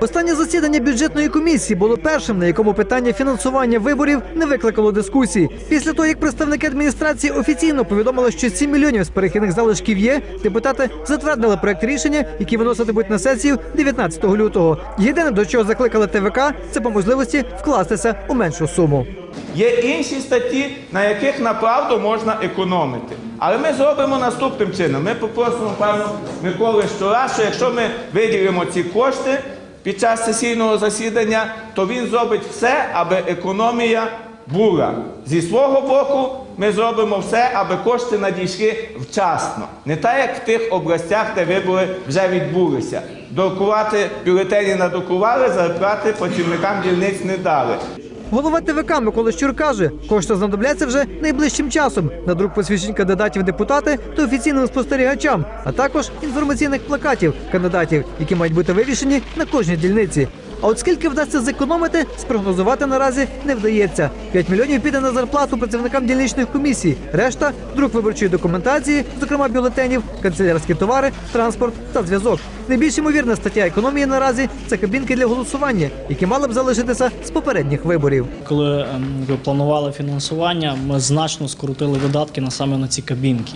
Останнє засідання бюджетної комісії було першим, на якому питання фінансування виборів не викликало дискусії. Після того, як представники адміністрації офіційно повідомили, що 7 мільйонів з перехідних залишків є, депутати затвердили проект рішення, який виноситимуть на сесію 19 лютого. Єдине, до чого закликали ТВК, це по можливості вкластися у меншу суму. Є інші статті, на яких направду можна економити. Але ми зробимо наступним чином. Ми попросимо пану Миколи Щура, що якщо ми виділимо ці кошти під час сесійного засідання, то він зробить все, аби економія була. Зі свого боку, ми зробимо все, аби кошти надійшли вчасно. Не так, як в тих областях, де вибори вже відбулися. Друкувати бюлетені надрукували, зарплати працівникам дільниць не дали. Голова ТВК Микола Щур каже, кошти знадобляться вже найближчим часом на друк посвідчень кандидатів депутати та офіційним спостерігачам, а також інформаційних плакатів кандидатів, які мають бути вивішені на кожній дільниці. А от скільки вдасться зекономити, спрогнозувати наразі не вдається. 5 мільйонів піде на зарплату працівникам дільничних комісій. Решта друк виборчої документації, зокрема бюлетенів, канцелярські товари, транспорт та зв'язок. Найбільш ймовірна стаття економії наразі це кабінки для голосування, які мали б залишитися з попередніх виборів. Коли ем, ви планували фінансування, ми значно скоротили видатки на саме на ці кабінки.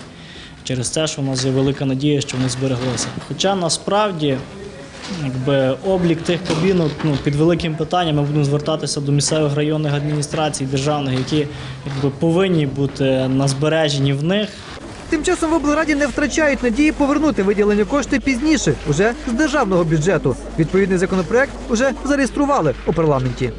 Через те, що в нас є велика надія, що вони збереглися. Хоча насправді якби, облік тих кабінок ну, під великим питанням ми будемо звертатися до місцевих районних адміністрацій, державних, які якби, повинні бути на збереженні в них. Тим часом в облраді не втрачають надії повернути виділені кошти пізніше, уже з державного бюджету. Відповідний законопроект уже зареєстрували у парламенті.